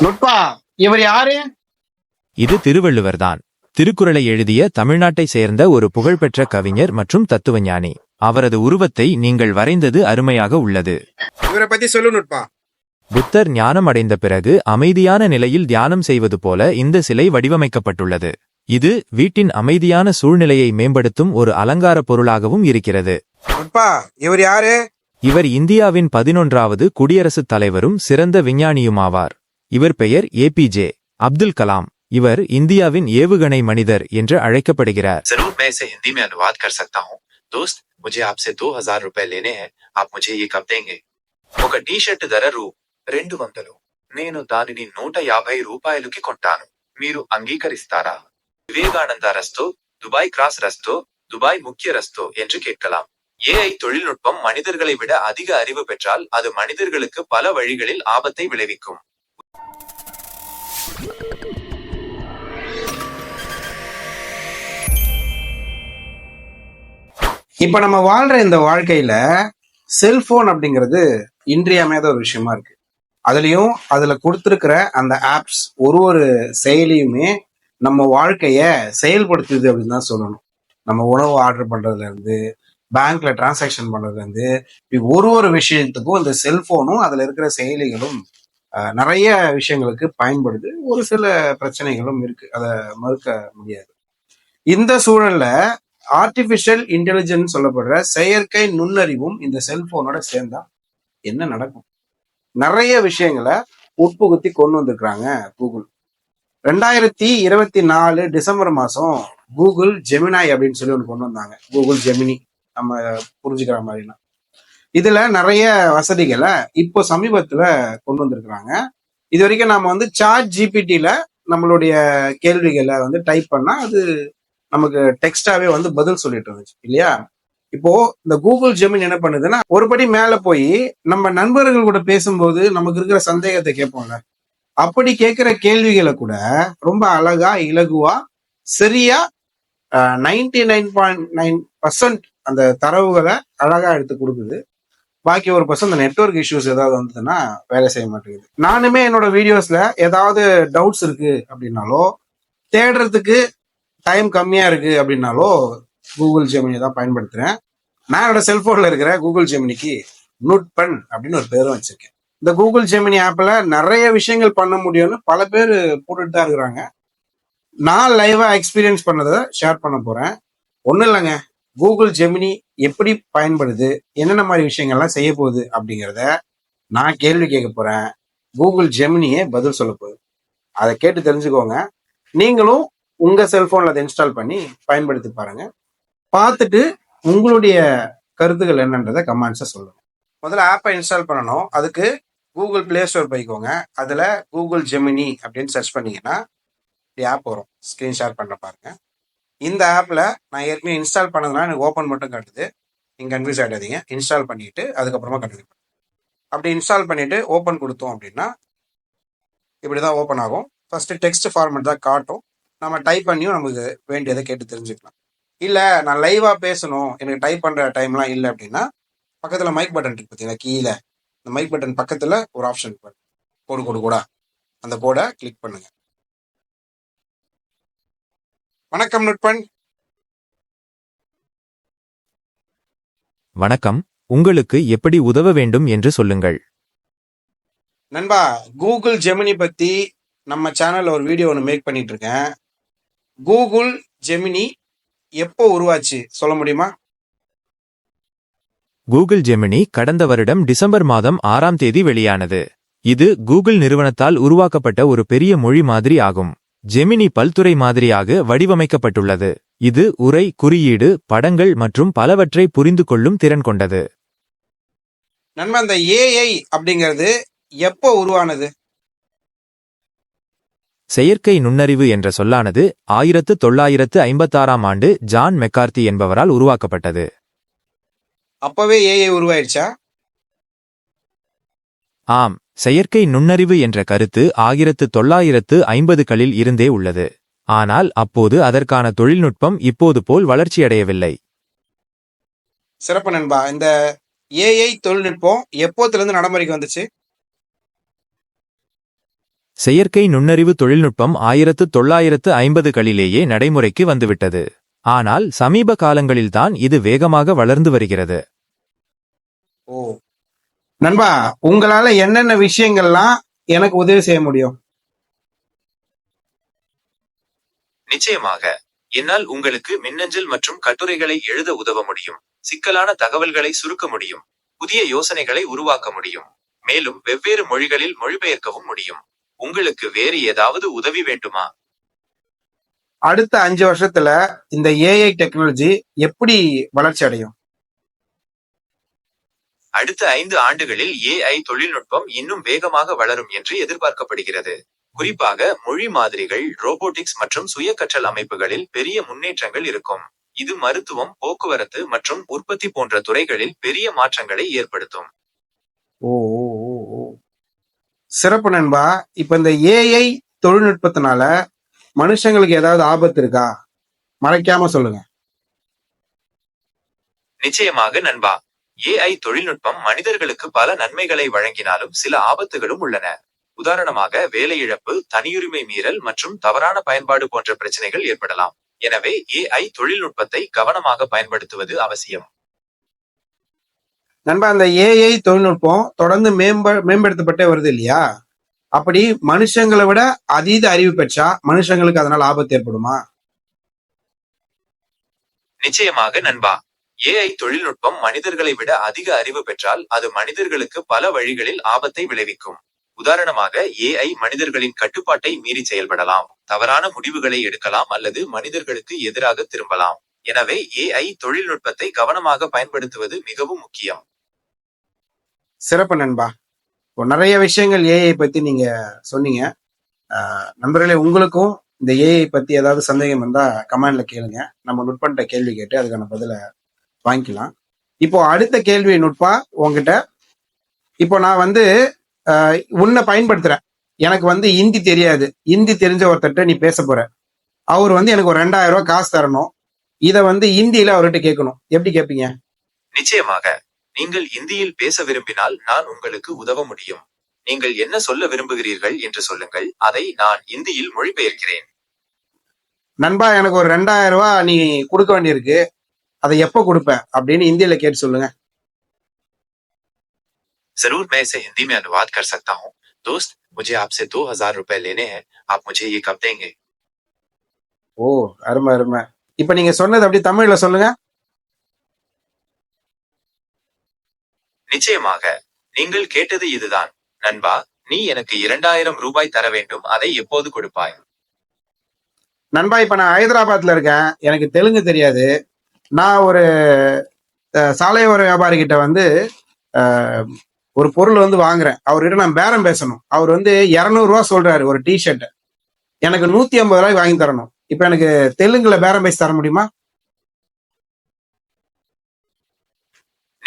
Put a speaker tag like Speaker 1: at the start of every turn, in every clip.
Speaker 1: நுட்பா இவர் யாரு?
Speaker 2: இது திருவள்ளுவர்தான். திருக்குறளை எழுதிய தமிழ்நாட்டை சேர்ந்த ஒரு புகழ்பெற்ற கவிஞர் மற்றும் தத்துவஞானி. அவரது உருவத்தை நீங்கள் வரைந்தது அருமையாக உள்ளது.
Speaker 1: இவரை பத்தி சொல்லு நுட்பா.
Speaker 2: புத்தர் ஞானம் அடைந்த பிறகு அமைதியான நிலையில் தியானம் செய்வது போல இந்த சிலை வடிவமைக்கப்பட்டுள்ளது. இது வீட்டின் அமைதியான சூழ்நிலையை மேம்படுத்தும் ஒரு அலங்கார பொருளாகவும் இருக்கிறது.
Speaker 1: நுட்பா இவர் யாரு?
Speaker 2: இவர் இந்தியாவின் பதினொன்றாவது குடியரசுத் தலைவரும் சிறந்த விஞ்ஞானியுமாவார். இவர் பெயர் ஏபிஜே அப்துல் கலாம் இவர் இந்தியாவின் ஏவுகணை மனிதர் என்று அழைக்கப்படுகிறார்
Speaker 3: जरूर मैं इसे हिंदी में अनुवाद कर सकता हूँ दोस्त मुझे आपसे दो हजार रुपए लेने हैं आप मुझे ये कब देंगे ఒక టీ షర్ట్ ధర రూ రెండు వందలు నేను దానిని నూట యాభై రూపాయలకి కొంటాను మీరు అంగీకరిస్తారా விவேகானந்தா ரஸ்தோ துபாய் கிராஸ் ரஸ்தோ துபாய் முக்கிய ரஸ்தோ என்று கேட்கலாம் ஏஐ தொழில்நுட்பம் மனிதர்களை விட அதிக அறிவு பெற்றால் அது மனிதர்களுக்கு பல வழிகளில் ஆபத்தை விளைவிக்கும்
Speaker 1: இப்ப நம்ம வாழ்ற இந்த வாழ்க்கையில செல்போன் அப்படிங்கிறது இன்றியமையாத ஒரு விஷயமா இருக்கு. அதுலயும் அதுல கொடுத்துருக்கிற அந்த ஆப்ஸ் ஒரு ஒரு செயலியுமே நம்ம வாழ்க்கைய செயல்படுத்துது அப்படின்னு தான் சொல்லணும். நம்ம உணவு ஆர்டர் பண்றதுல இருந்து பேங்க்ல டிரான்சாக்ஷன் பண்றதுல இருந்து இப்படி ஒரு ஒரு விஷயத்துக்கும் இந்த செல்போனும் அதுல இருக்கிற செயலிகளும் நிறைய விஷயங்களுக்கு பயன்படுது. ஒரு சில பிரச்சனைகளும் இருக்கு. அதை மறுக்க முடியாது. இந்த சூழல்ல ஆர்டிபிஷியல் இன்டெலிஜென்ஸ் சொல்லப்படுற செயற்கை நுண்ணறிவும் இந்த செல்போனோட சேர்ந்தா என்ன நடக்கும்? நிறைய விஷயங்களை உட்புகுத்தி கொண்டு வந்திருக்கிறாங்க கூகுள். ரெண்டாயிரத்தி இருபத்தி நாலு டிசம்பர் மாதம் கூகுள் ஜெமினாய் அப்படின்னு சொல்லி ஒன்று கொண்டு வந்தாங்க. Google Gemini. நம்ம புரிஞ்சுக்கிற மாதிரினா இதுல நிறைய வசதிகளை இப்போ சமீபத்துல கொண்டு வந்திருக்கிறாங்க. இது வரைக்கும் நாம வந்து சாட் ஜிபிடியில் நம்மளுடைய கேள்விகளை வந்து டைப் பண்ணா அது நமக்கு டெக்ஸ்டாவே வந்து பதில் சொல்லிட்டு இருந்துச்சு இல்லையா? இப்போ இந்த கூகுள் ஜெமின் என்ன பண்ணுதுன்னா ஒரு படி மேல போய் நம்ம நண்பர்கள் கூட பேசும்போது நமக்கு இருக்கிற சந்தேகத்தை கேட்போம்ல. அப்படி கேட்கிற கேள்விகளை கூட ரொம்ப அழகா இலகுவா சரியா ninety nine point nine percent அந்த தரவுகளை அழகா எடுத்து கொடுக்குது. பாக்கி ஒரு பர்சன்ட் அந்த நெட்வொர்க் இஷ்யூஸ் ஏதாவது வந்ததுன்னா வேலை செய்ய மாட்டேங்குது. நானுமே என்னோட வீடியோஸ்ல ஏதாவது டவுட்ஸ் இருக்கு அப்படின்னாலோ தேடுறதுக்கு டைம் கம்மியா இருக்கு அப்படின்னாலோ கூகுள் ஜெமினி தான் பயன்படுத்துறேன். நான் என்னோட செல்போன்ல இருக்கிற கூகுள் ஜெமினிக்கு நுட்பன் அப்படின்னு ஒரு பேரும் வச்சிருக்கேன். இந்த கூகுள் ஜெமினி ஆப்ல நிறைய விஷயங்கள் பண்ண முடியும்னு பல பேர் போட்டுட்டு தான் இருக்கிறாங்க. நான் லைவா எக்ஸ்பீரியன்ஸ் பண்ணதை ஷேர் பண்ண போறேன். ஒன்றும் இல்லைங்க. கூகுள் ஜெமினி எப்படி பயன்படுது என்னென்ன மாதிரி விஷயங்கள்லாம் செய்ய போகுது அப்படிங்கிறத நான் கேள்வி கேட்க போறேன். கூகுள் ஜெமினியே பதில் சொல்ல போகுது. அதை கேட்டு தெரிஞ்சுக்கோங்க. நீங்களும் உங்க செல்போன்ல அதை இன்ஸ்டால் பண்ணி பயன்படுத்தி பாருங்க. பார்த்துட்டு உங்களுடைய கருத்துக்கள் என்னன்றதை கமெண்ட்ஸை சொல்லுங்க. முதல்ல ஆப்பை இன்ஸ்டால் பண்ணணும். அதுக்கு கூகுள் பிளே ஸ்டோர் போய்க்கோங்க. அதில் கூகுள் ஜெமினி அப்படின்னு சர்ச் பண்ணீங்கன்னா இப்படி ஆப் வரும். ஸ்க்ரீன் ஷேர் பண்ண பாருங்க. இந்த ஆப்பில் நான் ஏற்கனவே இன்ஸ்டால் பண்ணதுனால எனக்கு ஓப்பன் மட்டும் காட்டுது. நீங்கள் கன்ஃபியூஸ் ஆகிடாதீங்க இன்ஸ்டால் பண்ணிட்டு அதுக்கப்புறமா கண்டினியூ பண்ணுங்க. அப்படி இன்ஸ்டால் பண்ணிவிட்டு ஓப்பன் கொடுத்தோம் அப்படின்னா இப்படி தான் ஓப்பன் ஆகும். ஃபஸ்ட்டு டெக்ஸ்ட் ஃபார்மேட் தான் காட்டும். நம்ம டைப் பண்ணியும் நமக்கு வேண்டியதை கேட்டு தெரிஞ்சுக்கலாம். இல்ல நான் லைவா பேசணும் எனக்கு டைப் பண்ற டைம்லாம் இல்லை அப்படின்னா பக்கத்துல மைக் பட்டன் இருக்கு பார்த்தீங்களா கீழே. இந்த மைக் பட்டன் பக்கத்துல ஒரு ஆப்ஷன் இருக்கு. கோடு கோடு கோடா அந்த கோடை கிளிக் பண்ணுங்க. வணக்கம் நுட்பன்.
Speaker 2: வணக்கம். உங்களுக்கு எப்படி உதவ வேண்டும் என்று சொல்லுங்கள்.
Speaker 1: நண்பா கூகுள் ஜெமினி பத்தி நம்ம சேனல்ல ஒரு வீடியோ ஒன்று மேக் பண்ணிட்டு இருக்கேன். கூகுள் ஜெமினி எப்போ உருவாச்சு? சொல்ல முடியுமா?
Speaker 2: கூகுள் ஜெமினி கடந்த வருடம் டிசம்பர் மாதம் ஆறாம் தேதி வெளியானது. இது கூகுள் நிறுவனத்தால் உருவாக்கப்பட்ட ஒரு பெரிய மொழி மாதிரி ஆகும். ஜெமினி பல்துறை மாதிரியாக வடிவமைக்கப்பட்டுள்ளது. இது உரை குறியீடு படங்கள் மற்றும் பலவற்றை புரிந்து கொள்ளும் திறன் கொண்டது.
Speaker 1: நண்பா இந்த ஏஐ அப்படிங்கிறது எப்போ உருவானது?
Speaker 2: செயற்கை நுண்ணறிவு என்ற சொல்லானது ஆயிரத்து தொள்ளாயிரத்து ஐம்பத்தாறாம் ஆண்டு ஜான் மெக்கார்த்தி என்பவரால் உருவாக்கப்பட்டது.
Speaker 1: அப்பவே ஏஐ உருவாயிடுச்சா
Speaker 2: ஆம் செயற்கை நுண்ணறிவு என்ற கருத்து ஆயிரத்து தொள்ளாயிரத்து ஐம்பதுகளில் இருந்தே உள்ளது. ஆனால் அப்போது அதற்கான தொழில்நுட்பம் இப்போது போல் வளர்ச்சியடையவில்லை.
Speaker 1: சிறப்பு நண்பா இந்த ஏஐ தொழில்நுட்பம் எப்போத்துல இருந்து நடைமுறைக்கு வந்துச்சு?
Speaker 4: செயற்கை நுண்ணறிவு தொழில்நுட்பம் ஆயிரத்து தொள்ளாயிரத்து ஐம்பதுகளிலேயே நடைமுறைக்கு வந்துவிட்டது. ஆனால் சமீப காலங்களில்தான் இது வேகமாக வளர்ந்து வருகிறது.
Speaker 1: ஓ. நண்பா உங்களால என்னென்ன விஷயங்கள்லாம் எனக்கு உதவி செய்ய முடியும்?
Speaker 2: நிச்சயமாக என்னால் உங்களுக்கு மின்னஞ்சல் மற்றும் கட்டுரைகளை எழுத உதவ முடியும் சிக்கலான தகவல்களை சுருக்க முடியும் புதிய யோசனைகளை உருவாக்க முடியும் மேலும் வெவ்வேறு மொழிகளில் மொழிபெயர்க்கவும் முடியும். உங்களுக்கு வேறு ஏதாவது உதவி வேண்டுமா?
Speaker 1: அடுத்த அஞ்சு வருஷத்துல இந்த ஏஐ டெக்னாலஜி எப்படி வளர்ச்சி அடையும்?
Speaker 2: அடுத்த ஐந்து ஆண்டுகளில் ஏஐ தொழில்நுட்பம் இன்னும் வேகமாக வளரும் என்று எதிர்பார்க்கப்படுகிறது. குறிப்பாக மொழி மாதிரிகள் ரோபோட்டிக்ஸ் மற்றும் சுய கற்றல் அமைப்புகளில் பெரிய முன்னேற்றங்கள் இருக்கும். இது மருத்துவம் போக்குவரத்து மற்றும் உற்பத்தி போன்ற துறைகளில் பெரிய மாற்றங்களை ஏற்படுத்தும்.
Speaker 1: ஓ சிறப்பு நண்பா இப்ப இந்த ஏஐ தொழில்நுட்பத்தினால மனுஷங்களுக்கு ஏதாவது ஆபத்து இருக்கா? மறைக்காம சொல்லுங்க.
Speaker 2: நிச்சயமாக நண்பா. ஏஐ தொழில்நுட்பம் மனிதர்களுக்கு பல நன்மைகளை வழங்கினாலும் சில ஆபத்துகளும் உள்ளன. உதாரணமாக வேலை இழப்பு தனியுரிமை மீறல் மற்றும் தவறான பயன்பாடு போன்ற பிரச்சனைகள் ஏற்படலாம். எனவே ஏஐ தொழில்நுட்பத்தை கவனமாக பயன்படுத்துவது அவசியம்.
Speaker 1: நண்பா அந்த ஏஐ தொழில்நுட்பம் தொடர்ந்து மேம்ப மேம்படுத்தப்பட்டே வருது இல்லையா? அப்படி மனுஷங்களை விட அதீத அறிவு பெற்றா மனுஷங்களுக்கு அதனால ஆபத்து ஏற்படுமா?
Speaker 2: நிச்சயமாக நண்பா. ஏஐ தொழில்நுட்பம் மனிதர்களை விட அதிக அறிவு பெற்றால் அது மனிதர்களுக்கு பல வழிகளில் ஆபத்தை விளைவிக்கும். உதாரணமாக ஏஐ மனிதர்களின் கட்டுப்பாட்டை மீறி செயல்படலாம் தவறான முடிவுகளை எடுக்கலாம் அல்லது மனிதர்களுக்கு எதிராக திரும்பலாம். எனவே ஏஐ தொழில்நுட்பத்தை கவனமாக பயன்படுத்துவது மிகவும் முக்கியம்.
Speaker 1: சிறப்பு நண்பா. இப்போ நிறைய விஷயங்கள் ஏஐ பத்தி நீங்க சொன்னீங்க. நண்பர்களே உங்களுக்கும் இந்த ஏஐ பத்தி ஏதாவது சந்தேகம் இருந்தா கமெண்ட்ல கேளுங்க. நம்ம நுட்பன்ட்ட கேள்வி கேட்டு அதுக்கான பதில வாங்கிக்கலாம். இப்போ அடுத்த கேள்வி நுட்பா உங்ககிட்ட இப்போ நான் வந்து உன்னை பயன்படுத்துறேன். எனக்கு வந்து ஹிந்தி தெரியாது. ஹிந்தி தெரிஞ்ச ஒருத்தர்கிட்ட நீ பேச போற. அவர் வந்து எனக்கு ஒரு ரெண்டாயிரம் ரூபாய் காசு தரணும். இதை வந்து ஹிந்தியில அவர்கிட்ட கேட்கணும். எப்படி கேட்பீங்க?
Speaker 2: நிச்சயமாக. நீங்கள் இந்தியில் பேச விரும்பினால் நான் உங்களுக்கு உதவ முடியும் நீங்கள் என்ன சொல்ல விரும்புகிறீர்கள் என்று சொல்லுங்கள் அதை நான் இந்தியில் மொழிபெயர்க்கிறேன்
Speaker 1: நண்பா எனக்கு ஒரு ரெண்டாயிரம் ரூபாய் நீ கொடுக்க வேண்டியிருக்கு அதை எப்போ கொடுப்ப அப்படின்னு ஹிந்தியில கேட்டு சொல்லுங்க
Speaker 2: जरूर मैं इसे हिंदी में अनुवाद कर सकता हूँ दोस्त मुझे आपसे दो हजार रुपए लेने हैं आप मुझे ये कब देंगे
Speaker 1: ஓ அருமை அருமை இப்ப நீங்க சொன்னது அப்படி தமிழ்ல சொல்லுங்க
Speaker 2: நிச்சயமாக நீங்கள் கேட்டது இதுதான். நண்பா நீ எனக்கு இரண்டாயிரம் ரூபாய் தர வேண்டும் அதை எப்போது கொடுப்பாய்?
Speaker 1: நண்பா இப்ப நான் ஹைதராபாத்ல இருக்கேன். எனக்கு தெலுங்கு தெரியாது. நான் ஒரு சாலையோர வியாபாரி கிட்ட வந்து ஒரு பொருள் வந்து வாங்குறேன். அவர்கிட்ட நான் பேரம் பேசணும். அவர் வந்து இருநூறு ரூபா சொல்றாரு ஒரு டிஷர்ட் எனக்கு நூத்தி ஐம்பது ரூபாய்க்கு வாங்கி தரணும். இப்ப எனக்கு தெலுங்குல பேரம் பேசி தர முடியுமா?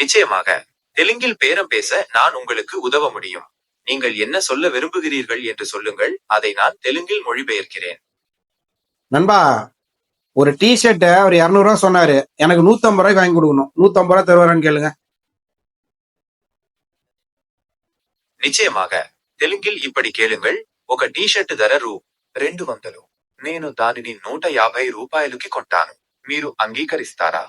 Speaker 2: நிச்சயமாக தெலுங்கில் பேரம் பேச நான் உங்களுக்கு உதவ முடியும். நீங்கள் என்ன சொல்ல விரும்புகிறீர்கள் என்று சொல்லுங்கள். அதை நான் தெலுங்கில் மொழிபெயர்க்கிறேன்.
Speaker 1: நண்பா ஒரு டி ஷர்ட்டை அவர் இரநூறுவா சொன்னாரு. எனக்கு நூத்தம்பது ரூபாய் வாங்கி கொடுக்கணும். நூத்தம்பது ரூபா தருவாரான்னு கேளுங்க.
Speaker 2: నిశ్చయమాగా తెలుగిల్ ఇప్పటి కేళంగల్ ఒక టీషర్ట్ ధర రూ రెండు వందలు నేను దానిని నూట యాభై రూపాయలకి కొంటాను మీరు అంగీకరిస్తారా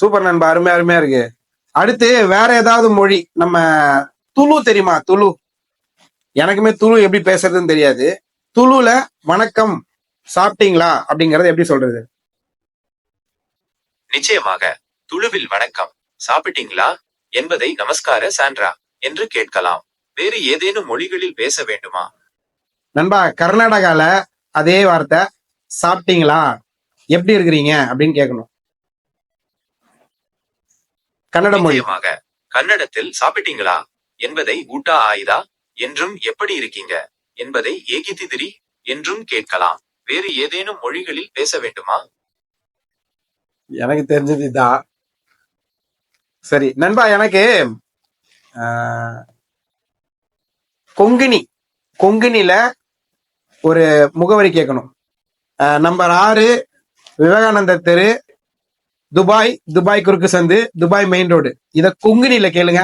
Speaker 1: சூப்பர் நண்பா அருமையா அருமையா இருக்கு. அடுத்து வேற ஏதாவது மொழி நம்ம துளு தெரியுமா? துளு. எனக்குமே துளு எப்படி பேசுறதுன்னு தெரியாது. துளுல வணக்கம் சாப்பிட்டீங்களா? அப்படிங்கறது எப்படி சொல்றது?
Speaker 2: நிச்சயமாக துளுவில் வணக்கம் சாப்பிட்டீங்களா? என்பதை நமஸ்கார சாண்ட்ரா என்று கேட்கலாம். வேறு ஏதேனும் மொழிகளில் பேச வேண்டுமா?
Speaker 1: நண்பா கர்நாடகால அதே வார்த்தை சாப்பிட்டீங்களா? எப்படி இருக்கிறீங்க? அப்படின்னு கேட்கணும். கன்னட மொழி.
Speaker 2: நிச்சயமாக. கன்னடத்தில் சாப்பிட்டீங்களா? என்பதை ஊட்டா ஆயுதா? என்றும் எப்படி இருக்கீங்க? என்பதை ஏகிதிதிரி என்றும் கேட்கலாம். வேறு ஏதேனும் மொழிகளில் பேச வேண்டுமா?
Speaker 1: எனக்கு தெரிஞ்சது இதான் சரி நண்பா எனக்கு கொங்கினி கொங்கினில ஒரு முகவரி கேட்கணும். நம்பர் ஆறு விவேகானந்தர் தெரு துபாய் துபாய் குறுக்கு சந்து துபாய் மெயின் ரோடு இத கொங்குனில கேளுங்க.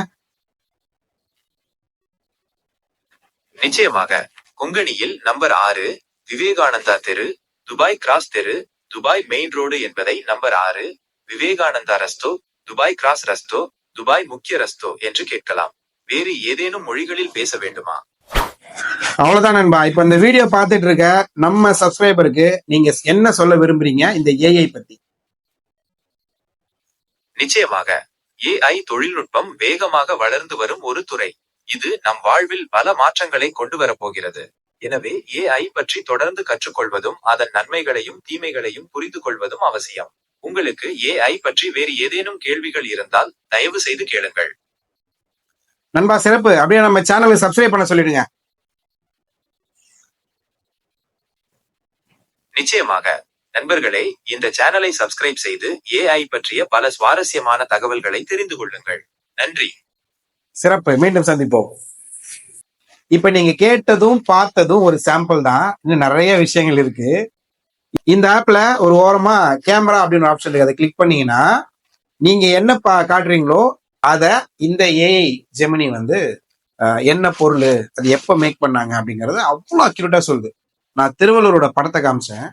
Speaker 2: நிச்சயமாக கொங்கணியில் நம்பர் ஆறு விவேகானந்தா தெரு துபாய் கிராஸ் தெரு துபாய் மெயின் ரோடு என்பதை நம்பர் ஆறு விவேகானந்தா ரஸ்தோ துபாய் கிராஸ் ரஸ்தோ துபாய் முக்கிய ரஸ்தோ என்று கேட்கலாம். வேறு ஏதேனும் மொழிகளில் பேச வேண்டுமா?
Speaker 1: அவ்வளவுதான் நண்பா. இப்ப இந்த வீடியோ பார்த்துட்டு இருக்க நம்ம சப்ஸ்கிரைபருக்கு நீங்க என்ன சொல்ல விரும்புறீங்க? இந்த ஏஐ பத்தி.
Speaker 2: நிச்சயமாக ஏஐ தொழில்நுட்பம் வேகமாக வளர்ந்து வரும் ஒரு துறை. இது நம் வாழ்வில் பல மாற்றங்களை கொண்டு வரப்போகிறது எனவே ஏஐ பற்றி தொடர்ந்து கற்றுக்கொள்வதும் அதன் நன்மைகளையும் தீமைகளையும் புரிந்து கொள்வதும் அவசியம். உங்களுக்கு ஏஐ பற்றி வேறு ஏதேனும் கேள்விகள் இருந்தால் தயவு செய்து கேளுங்கள்.
Speaker 1: நண்பா சிறப்பு. அப்படியே நம்ம சேனலை சப்ஸ்கிரைப் பண்ண சொல்லிடுங்க.
Speaker 2: நிச்சயமாக நண்பர்களே இந்த சேனலை சப்ஸ்கிரைப் செய்து ஏஐ பற்றிய பல சுவாரஸ்யமான தகவல்களை தெரிந்து கொள்ளுங்கள். நன்றி.
Speaker 1: சிறப்பு. மீண்டும் சந்திப்போம். இப்ப நீங்க கேட்டதும் பார்த்ததும் ஒரு சாம்பிள் தான். இன்னும் நிறைய விஷயங்கள் இருக்கு. இந்த ஆப்ல ஒரு ஓரமா கேமரா அப்படின்னு ஆப்ஷன் இருக்கு. அதை கிளிக் பண்ணீங்கன்னா நீங்க என்ன பா காட்டுறீங்களோ அத இந்த ஏஐ ஜெமினி வந்து என்ன பொருள் அது எப்ப மேக் பண்ணாங்க அப்படிங்கறது அவ்வளோ அக்யூரேட்டா சொல்லுது. நான் திருவள்ளூரோட படத்தை காமிச்சேன்.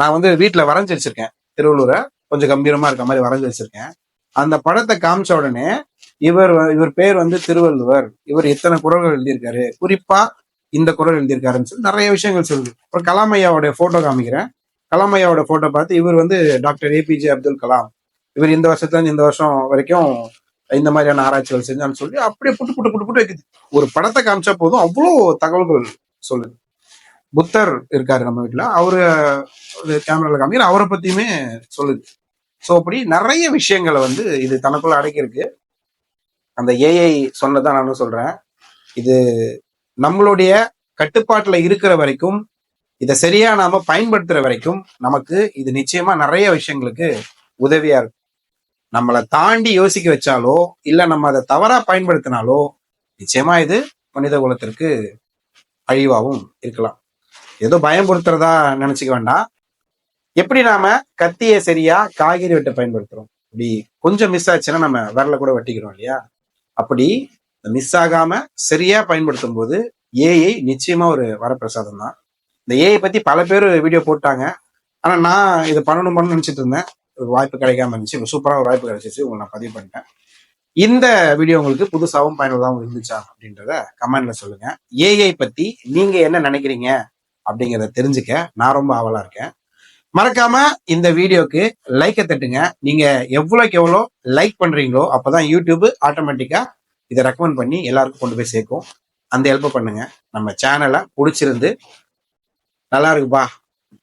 Speaker 1: நான் வந்து வீட்டுல வரைஞ்சி வச்சிருக்கேன். திருவள்ளூரை கொஞ்சம் கம்பீரமா இருக்க மாதிரி வரைஞ்சு வச்சிருக்கேன். அந்த படத்தை காமிச்ச உடனே இவர் இவர் பேர் வந்து திருவள்ளுவர். இவர் எத்தனை குரல்கள் எழுதியிருக்காரு? குறிப்பா இந்த குரல் எழுதியிருக்காருன்னு சொல்லி நிறைய விஷயங்கள் சொல்லுது. அப்புறம் கலாம் ஐயாவோட போட்டோ காமிக்கிறேன். கலாம் ஐயாவோட போட்டோ பார்த்து இவர் வந்து டாக்டர் ஏபிஜே அப்துல் கலாம். இவர் இந்த வருஷத்துல இருந்து இந்த வருஷம் வரைக்கும் இந்த மாதிரியான ஆராய்ச்சிகள் செஞ்சான்னு சொல்லி அப்படியே புட்டு புட்டு புட்டு புட்டு வைக்குது. ஒரு படத்தை காமிச்சா போதும் அவ்வளோ தகவல்கள் சொல்லுது. புத்தர் இருக்காரு நம்ம வீட்டுல. அவரு கேமரால காமிக்கிற அவரை பத்தியுமே சொல்லுது. ஸோ அப்படி நிறைய விஷயங்களை வந்து இது தனக்குள்ள அடக்கியிருக்கு. அந்த ஏஐ சொன்னதான் நானும் சொல்றேன். இது நம்மளுடைய கட்டுப்பாட்டுல இருக்கிற வரைக்கும் இதை சரியா நாம பயன்படுத்துற வரைக்கும் நமக்கு இது நிச்சயமா நிறைய விஷயங்களுக்கு உதவியா இருக்கும். நம்மளை தாண்டி யோசிக்க வச்சாலோ இல்ல நம்ம அதை தவறா பயன்படுத்தினாலோ நிச்சயமா இது மனித குலத்திற்கு அழிவாகவும் இருக்கலாம். ஏதோ பயம்படுத்துறதா நினைச்சுக்க வேண்டாம். எப்படி நாம கத்தியை சரியா காய்கறி வெட்ட பயன்படுத்துறோம்? இப்படி கொஞ்சம் மிஸ் ஆச்சுன்னா நம்ம விரல கூட வெட்டிக்கிறோம் இல்லையா? அப்படி மிஸ் ஆகாம சரியா பயன்படுத்தும் போது ஏஐ நிச்சயமா ஒரு வரப்பிரசாதம் தான். இந்த ஏஐ பத்தி பல பேர் வீடியோ போட்டாங்க. ஆனா நான் இது பண்ணணும் பண்ணணும்னு நினைச்சிட்டு இருந்தேன். ஒரு வாய்ப்பு கிடைக்காம இருந்துச்சு. இப்போ சூப்பரா ஒரு வாய்ப்பு கிடைச்சிச்சு. உங்களை நான் பதிவு பண்ணிட்டேன். இந்த வீடியோ உங்களுக்கு புதுசாகவும் பயனுள்ளதாகவும் இருந்துச்சா அப்படின்றத கமெண்ட்ல சொல்லுங்க. ஏஐ பத்தி நீங்க என்ன நினைக்கிறீங்க? அப்படிங்கிறத தெரிஞ்சுக்க. நான் ரொம்ப ஆவலா இருக்கேன். மறக்காம இந்த வீடியோக்கு லைக்கை தட்டுங்க. நீங்க எவ்வளோக்கு எவ்வளோ லைக் பண்றீங்களோ அப்பதான் யூடியூப் ஆட்டோமேட்டிக்கா இதை ரெக்கமெண்ட் பண்ணி எல்லாருக்கும் கொண்டு போய் சேர்க்கும். அந்த ஹெல்ப் பண்ணுங்க. நம்ம சேனலை பிடிச்சிருந்து நல்லா இருக்குப்பா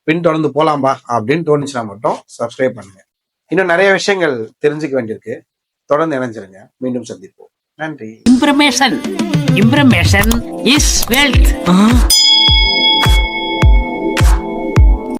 Speaker 1: பின் தொடர்ந்து போலாம்பா அப்படின்னு தோணுச்சுன்னா மட்டும் சப்ஸ்கிரைப் பண்ணுங்க. இன்னும் நிறைய விஷயங்கள் தெரிஞ்சுக்க வேண்டியிருக்கு. தொடர்ந்து இணைஞ்சிருங்க. மீண்டும் சந்திப்போம். நன்றி.
Speaker 5: Information. Information is wealth.